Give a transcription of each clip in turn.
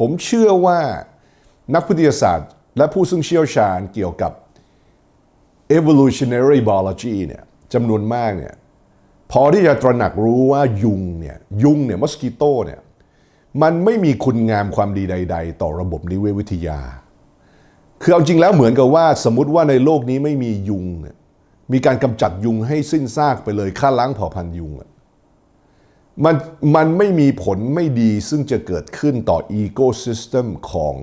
ผมเชื่อว่านักวิทยาศาสตร์ และผู้ซึ่งเชี่ยวชาญเกี่ยวกับ evolutionary biology เนี่ยจำนวนมากเนี่ยพอที่จะตระหนักรู้ว่ายุงเนี่ยยุงเนี่ยมอสกิโตเนี่ยมันไม่มีคุณงามความดีใด ๆ ต่อระบบนิเวศวิทยา คือเอาจริงแล้วเหมือนกับว่าสมมติว่าในโลกนี้ไม่มียุงเนี่ยมีการกำจัดยุงให้สิ้นซากไปเลยฆ่าล้างเผ่าพันธุ์ยุงอะ มันมันไม่มีผลไม่ดีซึ่งจะเกิดขึ้นต่ออีโกซิสเต็มของ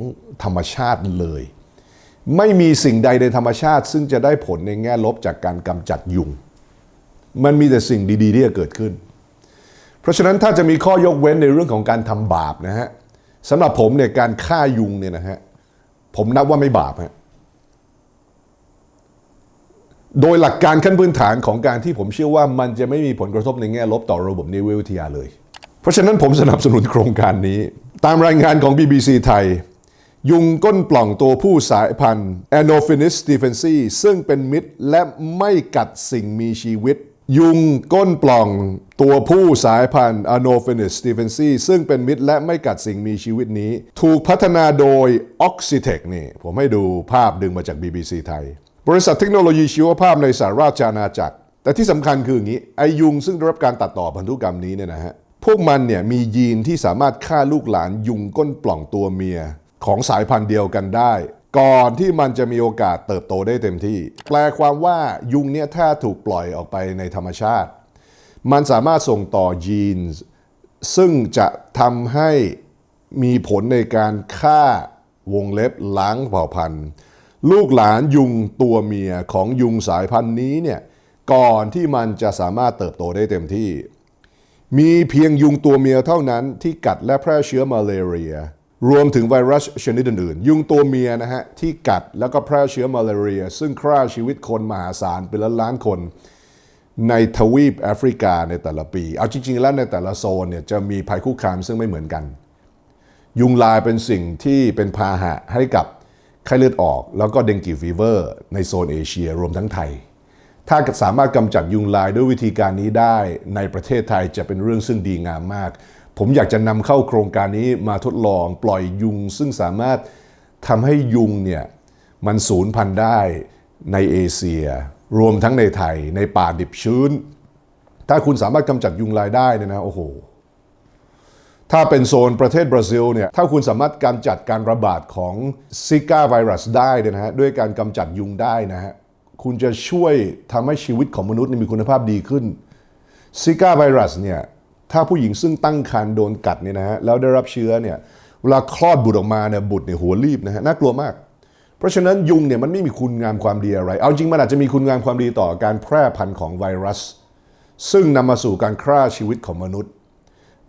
ธรรมชาติเลย ไม่มีสิ่งใดในธรรมชาติ ซึ่งจะได้ผลในแง่ลบจากการกำจัดยุง มันมีแต่สิ่งดีๆที่จะเกิดขึ้น เพราะฉะนั้นถ้าจะมีข้อยกเว้นในเรื่องของการทำบาปนะฮะสำหรับผมเนี่ยการฆ่ายุงเนี่ยนะฮะผมนับว่าไม่บาปฮะ โดยหลักการขั้นพื้นฐานของการที่ผมเชื่อว่ามันจะไม่มีผลกระทบในแง่ลบต่อระบบนิเวศวิทยาเลย เพราะฉะนั้นผมสนับสนุนโครงการนี้ ตามรายงานของ BBC ไทย ยุงก้นปล่องตัวผู้สายพันธุ์ Anopheles stephensi ซึ่งเป็นมิตรและไม่กัดสิ่งมีชีวิต ยุงก้นปล่องตัวผู้สายพันธุ์ Anopheles stephensi ซึ่งเป็นมิตรและไม่กัดสิ่งมีชีวิตนี้ ถูกพัฒนาโดย Oxitec นี่ผมให้ดูภาพดึงมาจาก BBC ไทย บริษัทเทคโนโลยีชีวภาพในสหราชอาณาจักร แต่ที่สำคัญคืออย่างนี้ไอยุงซึ่งได้รับการตัดต่อพันธุกรรมนี้เนี่ยนะฮะพวกมันเนี่ยมียีนที่สามารถฆ่าลูกหลานยุงก้นปล่องตัวเมีย ของสายพันธุ์เดียวกันได้ ก่อนที่มันจะมีโอกาสเติบโตได้เต็มที่ แปลความว่ายุงเนี่ยถ้าถูกปล่อยออกไปในธรรมชาติ มันสามารถส่งต่อยีนซึ่งจะทำให้มีผลในการฆ่าวงเล็บล้างเผ่าพันธุ์ ลูกหลานยุงตัวเมียของยุงสายพันธุ์นี้เนี่ยก่อนที่มันจะสามารถเติบโตได้เต็มที่ มีเพียงยุงตัวเมียเท่านั้นที่กัดและแพร่เชื้อมาเลเรีย รวมถึงไวรัสชนิดอื่นๆ ยุงตัวเมียนะฮะที่กัดแล้วก็แพร่เชื้อมาเลเรีย ซึ่งฆ่าชีวิตคนมหาศาลเป็นล้านล้านคน ในทวีปแอฟริกาในแต่ละปี เอาจริง ๆ แล้วในแต่ละโซนเนี่ยจะมีภัยคุกคามซึ่งไม่เหมือนกัน ยุงลายเป็นสิ่งที่เป็นพาหะให้กับ ไข้เลือดออก แล้วก็เดงกีฟีเวอร์ในโซนเอเชียรวมทั้งไทย ถ้าสามารถกำจัดยุงลายด้วยวิธีการนี้ได้ในประเทศไทยจะเป็นเรื่องซึ่งดีงามมาก ผมอยากจะนำเข้าโครงการนี้มาทดลองปล่อยยุง ซึ่งสามารถทำให้ยุงเนี่ยมันสูญพันธุ์ได้ในเอเชีย รวมทั้งในไทยในป่าดิบชื้น ถ้าคุณสามารถกำจัดยุงลายได้เนี่ยนะโอ้โห ถ้าเป็นโซนประเทศบราซิลเนี่ยถ้าคุณสามารถกำจัดการระบาดของซิก้าไวรัสได้เนี่ยนะฮะด้วยการกำจัดยุงได้นะฮะคุณจะช่วยทำให้ชีวิตของมนุษย์มีคุณภาพดีขึ้นซิก้าไวรัสเนี่ยถ้าผู้หญิงซึ่งตั้งครรภ์โดนกัดเนี่ยนะฮะแล้วได้รับเชื้อเนี่ยเวลาคลอดบุตรออกมาเนี่ยบุตรเนี่ยหัวรีบนะฮะน่ากลัวมาก เพราะฉะนั้นยุงเนี่ยมันไม่มีคุณงามความดีอะไร เอาจริงมันอาจจะมีคุณงามความดีต่อการแพร่พันธุ์ของไวรัส ซึ่งนำมาสู่การฆ่าชีวิตของมนุษย์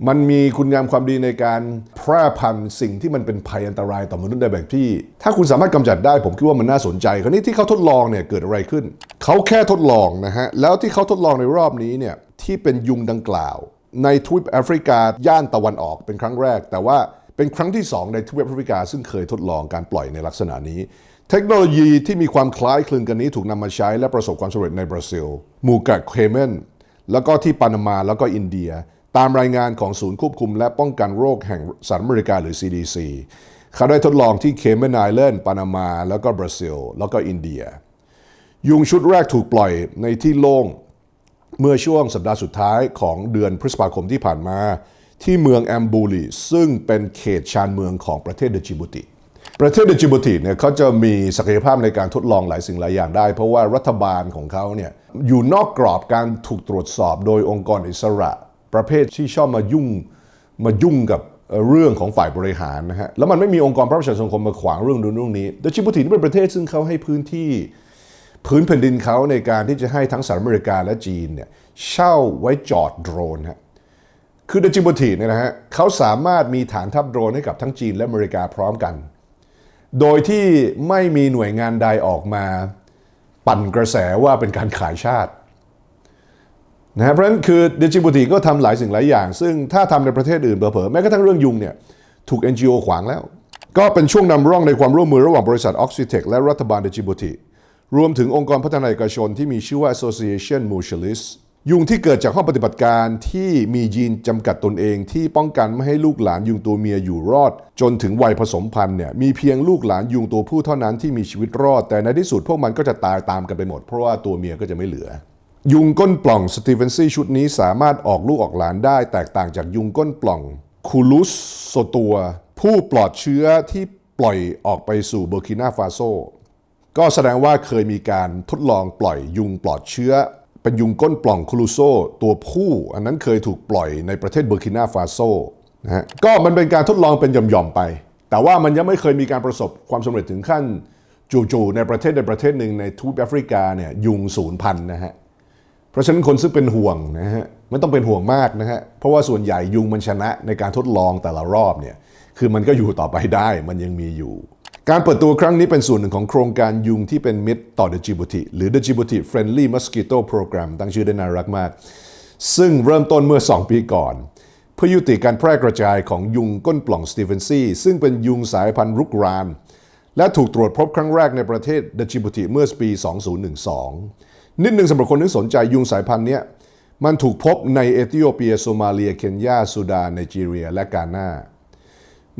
มันมีคุณงามความดีในการแพร่พันธุ์สิ่งที่มันเป็นภัยอันตรายต่อมนุษย์ได้แบบที่ ถ้าคุณสามารถกำจัดได้ผมคิดว่ามันน่าสนใจคราวนี้ที่เขาทดลองเนี่ยเกิดอะไรขึ้น เขาแค่ทดลองนะฮะ แล้วที่เขาทดลองในรอบนี้เนี่ยที่เป็นยุงดังกล่าว ในทวีปแอฟริกาย่านตะวันออกเป็นครั้งแรก แต่ว่าเป็นครั้งที่ 2 ในทวีปแอฟริกา ซึ่งเคยทดลองการปล่อยในลักษณะนี้ เทคโนโลยีที่มีความคล้ายคลึงกันนี้ถูกนำมาใช้และประสบความสำเร็จในบราซิลหมู่เกาะเคเมนแล้วก็ที่ปานามาแล้วก็อินเดีย ตามรายงานของศูนย์ควบคุมและป้องกันโรคแห่งสหรัฐอเมริกาหรือ CDC เขาได้ทดลองที่เคเมนไอแลนด์ปานามา แล้วก็บราซิล แล้วก็อินเดีย ยุงชุดแรกถูกปล่อยในที่โล่งเมื่อช่วงสัปดาห์สุดท้ายของเดือนพฤษภาคมที่ผ่านมา ที่เมืองแอมบูลีซึ่งเป็นเขตชานเมืองของประเทศเดจิบูติ ประเทศเดจิบูติเนี่ยเขาจะมีศักยภาพในการทดลองหลายสิ่งหลายอย่างได้ เพราะว่ารัฐบาลของเขาเนี่ยอยู่นอกกรอบการถูกตรวจสอบโดยองค์กรอิสระ ประเภทที่ชอบมายุ่งมายุ่งกับเรื่องของฝ่ายบริหารนะฮะแล้วมันไม่มีองค์กรพระประชาสังคมมาขวางเรื่องนู้นเรื่องนี้เดยจิบูตินี่เป็นประเทศซึ่งเขาให้พื้นที่พื้นแผ่นดินเขาในการที่จะให้ทั้งสหรัฐอเมริกาและจีนเนี่ยเช่าไว้จอดโดรนฮะคือเดจิบูติเนี่ยนะฮะเขาสามารถมีฐานทัพโดรนให้กับทั้งจีนและอเมริกาพร้อมกัน โดยที่ไม่มีหน่วยงานใดออกมา ปั่นกระแสว่าเป็นการขายชาติ นะเพราะฉะนั้นคือเดจิบูติก็ทำหลายสิ่งหลายอย่าง ซึ่งถ้าทำในประเทศอื่นเผลอๆแม้กระทั่งเรื่องยุงเนี่ยถูก NGO ขวางแล้ว ก็เป็นช่วงนำร่องในความร่วมมือระหว่างบริษัท Oxitec และรัฐบาลเดจิบูติรวมถึงองค์กรพัฒนาเอกชนที่มีชื่อว่า Association Mutualist ยุงที่เกิดจากห้องปฏิบัติการที่มียีนจำกัดตนเองที่ป้องกันไม่ให้ลูกหลานยุงตัวเมียอยู่รอด จนถึงวัยผสมพันธุ์เนี่ยมีเพียงลูกหลานยุงตัวผู้เท่านั้นที่มีชีวิตรอด แต่ในที่สุดพวกมันก็จะตายตามกันไปหมด เพราะว่าตัวเมียก็จะไม่เหลือ ยุงก้นปล่องสตีเวนซี่ชุดนี้สามารถออกลูกออกหลานได้ แตกต่างจากยุงก้นปล่องคูลุสโซตัว ผู้ปลอดเชื้อที่ปล่อยออกไปสู่เบอร์กินาฟาโซ ก็แสดงว่าเคยมีการทดลองปล่อยยุงปลอดเชื้อ เป็นยุงก้นปล่องคูลูโซตัวผู้ อันนั้นเคยถูกปล่อยในประเทศเบอร์กินาฟาโซนะฮะก็มันเป็นการทดลองเป็นหย่อมๆไป แต่ว่ามันยังไม่เคยมีการประสบความสำเร็จถึงขั้นจู่ๆในประเทศใดประเทศหนึ่งในทวีปแอฟริกาเนี่ยยุงศูนย์พันนะฮะ ราะฉะนั้นคนซึ่งเป็นห่วงนะฮะไม่ต้องเป็นห่วงมากนะฮะเพราะว่าส่วนใหญ่ยุงมันชนะในการทดลองแต่ละรอบเนี่ยคือมันก็อยู่ต่อไปได้มันยังมีอยู่ การเปิดตัวครั้งนี้เป็นส่วนหนึ่งของโครงการยุงที่เป็นมิตรต่อ The Djibouti หรือ The Djibouti Friendly Mosquito Program ตั้งชื่อได้น่ารักมาก ซึ่งเริ่มต้นเมื่อ 2 ปีก่อน เพื่อยุติการแพร่กระจายของยุงก้นปล่องสตีเฟนซีซึ่งเป็นยุงสายพันธุ์รุกราน และถูกตรวจพบครั้งแรกในประเทศเดจิบุติเมื่อปี 2012 นิดหนึ่งสำหรับคนที่สนใจยุงสายพันธุ์เนี้ยมันถูกพบในเอธิโอเปียโซมาเลีย เคนยาซูดานไนจีเรีย และกานา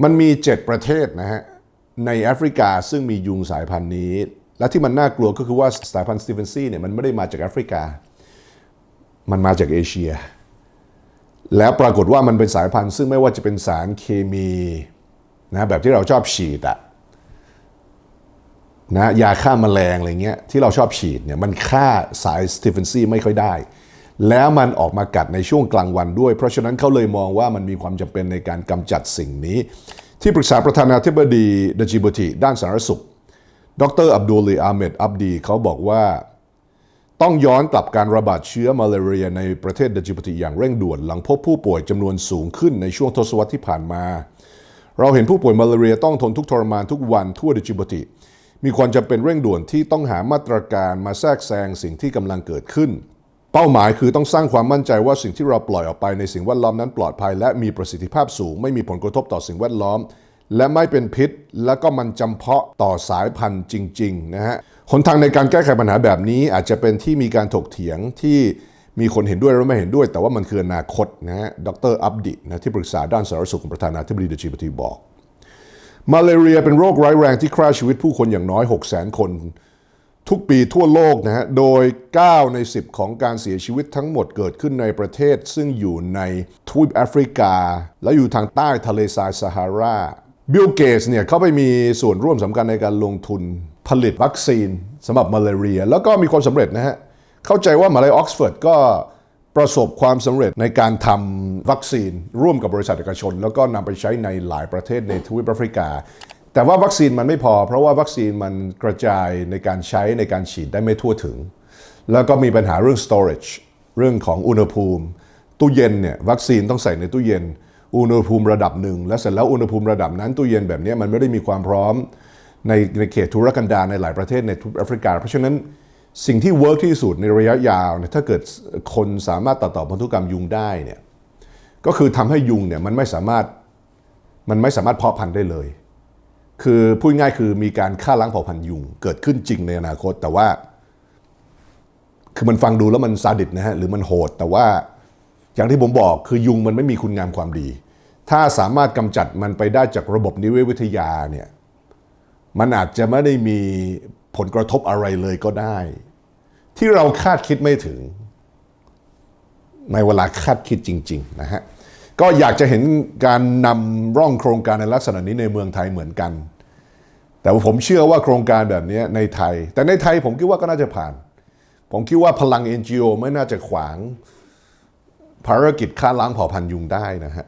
มันมี 7 ประเทศนะฮะ ในแอฟริกาซึ่งมียุงสายพันธุ์นี้ และที่มันน่ากลัวก็คือว่าสายพันธุ์สตีเฟนซีเนี่ยมันไม่ได้มาจากแอฟริกา มันมาจากเอเชีย แล้วปรากฏว่ามันเป็นสายพันธุ์ซึ่งไม่ว่าจะเป็นสารเคมีนะแบบที่เราชอบฉีดอะ นะยาฆ่าแมลงอะไรเงี้ยที่เราชอบฉีดเนี่ยมันฆ่าสายสตีเฟนซีไม่ค่อยได้ แล้วมันออกมากัดในช่วงกลางวันด้วย เพราะฉะนั้นเขาเลยมองว่ามันมีความจำเป็นในการกำจัดสิ่งนี้ ที่ปรึกษาประธานาธิบดีดจิบุติด้านสาธารณสุข ดรอับดุลลีอาเมดอับดีเขาบอกว่าต้องย้อนกลับการระบาดเชื้อมาลาเรียในประเทศดจิบุติอย่างเร่งด่วนหลังพบผู้ป่วยจำนวนสูงขึ้นในช่วงทศวรรษที่ผ่านมา เราเห็นผู้ป่วยมาลาเรียต้องทนทุกข์ทรมานทุกวันทั่วดจิบุติ มีความจำเป็นเร่งด่วนที่ต้องหามาตรการมาแทรกแซงสิ่งที่กำลังเกิดขึ้น เป้าหมายคือต้องสร้างความมั่นใจว่าสิ่งที่เราปล่อยออกไปในสิ่งแวดล้อมนั้นปลอดภัย และมีประสิทธิภาพสูง ไม่มีผลกระทบต่อสิ่งแวดล้อม และไม่เป็นพิษ และก็มันจำเพาะต่อสายพันธุ์จริงๆนะฮะหนทางในการแก้ไขปัญหาแบบนี้อาจจะเป็นที่มีการถกเถียงที่มีคนเห็นด้วยและไม่เห็นด้วย แต่ว่ามันคืออนาคตนะฮะดรอับดินะที่ปรึกษาด้านสารสุขของประธานาธิบดีเดจิปตีบอก มาเลเรียเป็นโรคร้ายแรงที่ฆ่าชีวิตผู้คนอย่างน้อย 6 0 0 0 0 0 คน ทุกปีทั่วโลกนะฮะ โดย 9 ใน 10 ของการเสียชีวิตทั้งหมดเกิดขึ้นในประเทศ ซึ่งอยู่ในทวีปแอฟริกา และอยู่ทางใต้ทะเลทรายซาฮาราบิลเกสเนี่ยเขาไปมีส่วนร่วมสำคัญในการลงทุนผลิตวัคซีนสำหรับมาลเรีย แล้วก็มีความสำเร็จนะฮะ เข้าใจว่ามหาลัยออกซฟอร์ดก็ ประสบความสำเร็จในการทำวัคซีนร่วมกับบริษัทเอกชน แล้วก็นำไปใช้ในหลายประเทศในทวีปแอฟริกา แต่ว่าวัคซีนมันไม่พอ เพราะว่าวัคซีนมันกระจายในการใช้ในการฉีดได้ไม่ทั่วถึง แล้วก็มีปัญหาเรื่อง storage เรื่องของอุณหภูมิ ตู้เย็นเนี่ยวัคซีนต้องใส่ในตู้เย็นอุณหภูมิระดับหนึ่งและเสร็จแล้วอุณหภูมิระดับนั้นตู้เย็นแบบนี้มันไม่ได้มีความพร้อมในในเขตธุรกันดารในหลายประเทศในทวีปแอฟริกา เพราะฉะนั้น สิ่งที่เวิร์กที่สุดในระยะยาวเนี่ยถ้าเกิดคนสามารถตัดต่อพันธุกรรมยุงได้เนี่ยก็คือทำให้ยุงเนี่ยมันไม่สามารถมันไม่สามารถเพาะพันธุ์ได้เลย คือพูดง่ายคือมีการฆ่าล้างเผ่าพันธุ์ยุง เกิดขึ้นจริงในอนาคต แต่ว่า คือมันฟังดูแล้วมันซาดิสนะฮะหรือมันโหด แต่ว่าอย่างที่ผมบอกคือยุงมันไม่มีคุณงามความดี ถ้าสามารถกำจัดมันไปได้จากระบบนิเวศวิทยาเนี่ยมันอาจจะไม่ได้มี ผลกระทบอะไรเลยก็ได้ ที่เราคาดคิดไม่ถึง ในเวลาคาดคิดจริง ๆ นะฮะ ก็อยากจะเห็นการนำร่องโครงการในลักษณะนี้ในเมืองไทยเหมือนกัน แต่ว่าผมเชื่อว่าโครงการแบบนี้ในไทย แต่ในไทยผมคิดว่าก็น่าจะผ่าน ผมคิดว่าพลัง NGO ไม่น่าจะขวางภารกิจฆ่าล้างเผ่าพันธุ์ยุงได้นะฮะ